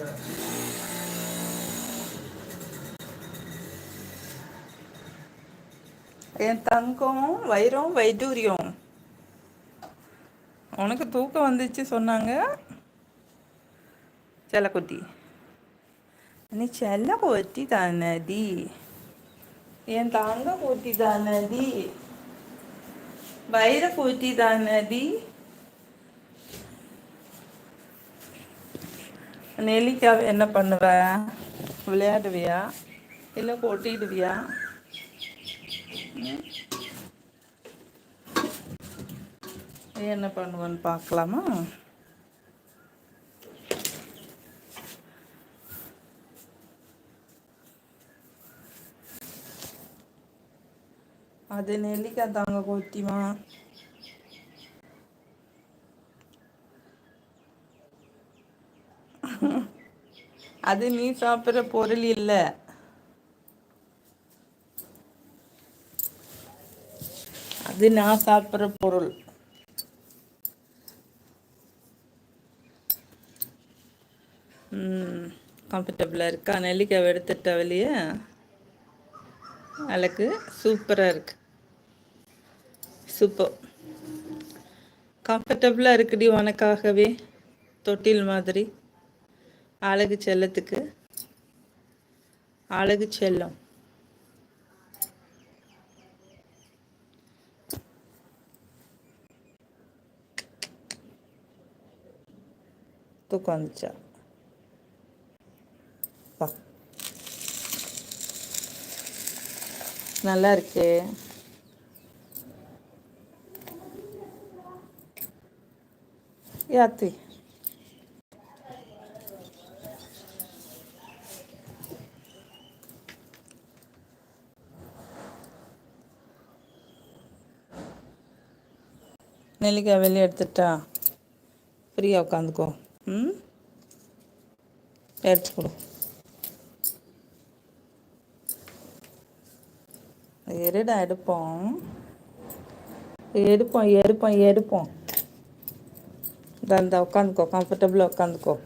என் தங்கம் வைரம் வைடூரியம். உனக்கு தூக்கம் வந்துச்சு சொன்னாங்க. செல்லக்குட்டி. நீ செல்ல கொட்டி தானதி என் தங்க கொட்டி தானதி வைர கொட்டி தானதி நெல்லிக்காவை என்ன பண்ணுவ? விளையாடுவியா? இல்லை கொட்டிடுவியா? என்ன பண்ணுவேன்னு பார்க்கலாமா அது நெல்லிக்காய் தாங்க கொத்திமா. அது நீ சாப்பிட்ற பொருள் இல்லை. அது நான் சாப்பிட்ற பொருள். கம்ஃபர்டபுளாக இருக்கா? நெல்லிக்காய் எடுத்துட்ட வெளியே? அழகு. சூப்பராக இருக்கு. சூப்பர் கம்ஃபர்டபுளாக இருக்குடி உனக்காகவே. தொட்டில் மாதிரி. அழகு செல்லத்துக்கு. அழகு செல்லம். தூக்கம் வந்துச்சா பா நல்லா இருக்கு. யாத்திரை நெல்லிக்காய் வெளியே எடுத்துட்டா ஃப்ரீயாக உட்காந்துக்கோ. ம்? எடுத்து கொடு. எருடா எடுப்போம். எடுப்போம் எடுப்போம் எடுப்போம். இந்த உட்காந்துக்கோ. கம்ஃபர்டபுளாக உட்காந்துக்கோ.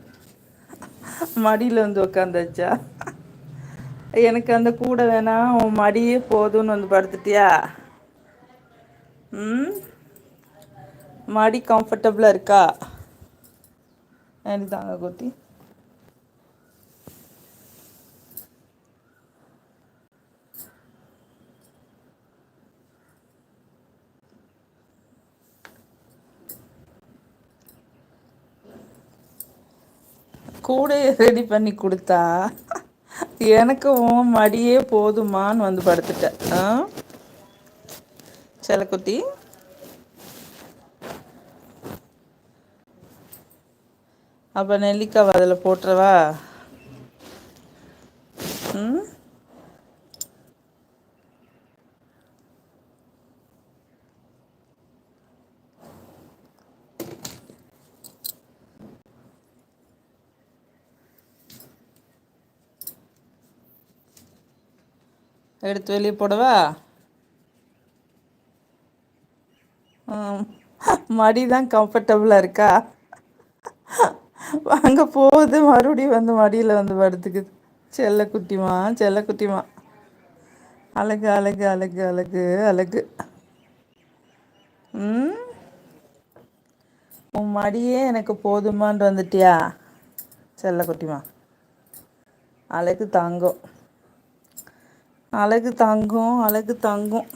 மடியில் வந்து உட்காந்தாச்சா? எனக்கு அந்த கூட வேணாம். உன் மடியே போதும்னு வந்து படுத்துட்டியா? ம்? மடி கம்ஃபர்டபுளாக இருக்கா? தாங்க கோத்தி கூடையை ரெடி பண்ணி கொடுத்தா எனக்கு உன் மடியே போதுமான்னு வந்து படுத்துட்டேன். ஆ? அப்போ நெல்லிக்காய் அதில் போட்டுறவா? ம்? எடுத்து வெளியே போடவா? மடி தான் கம்ஃபர்டபுளாக இருக்கா? அங்கே போகுது மறுபடியும் வந்து மடியில் வந்து படுத்துக்குது. செல்ல குட்டிமா செல்ல குட்டிமா. அழகு அழகு அழகு அழகு அழகு. ம்? உன் மடியே எனக்கு போதுமான்னு வந்துட்டியா? செல்ல குட்டிமா. அழகு தாங்கும். அழகு தங்கும் அழகு தங்கும்.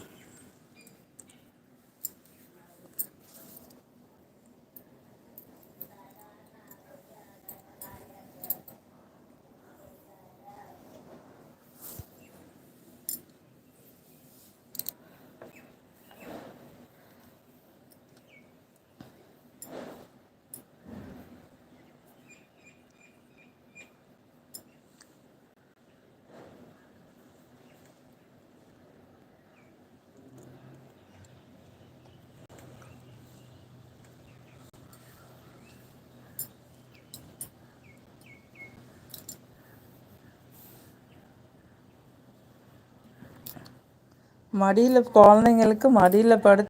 மடியில் குழந்தைங்களுக்கு மடியில் படுத்து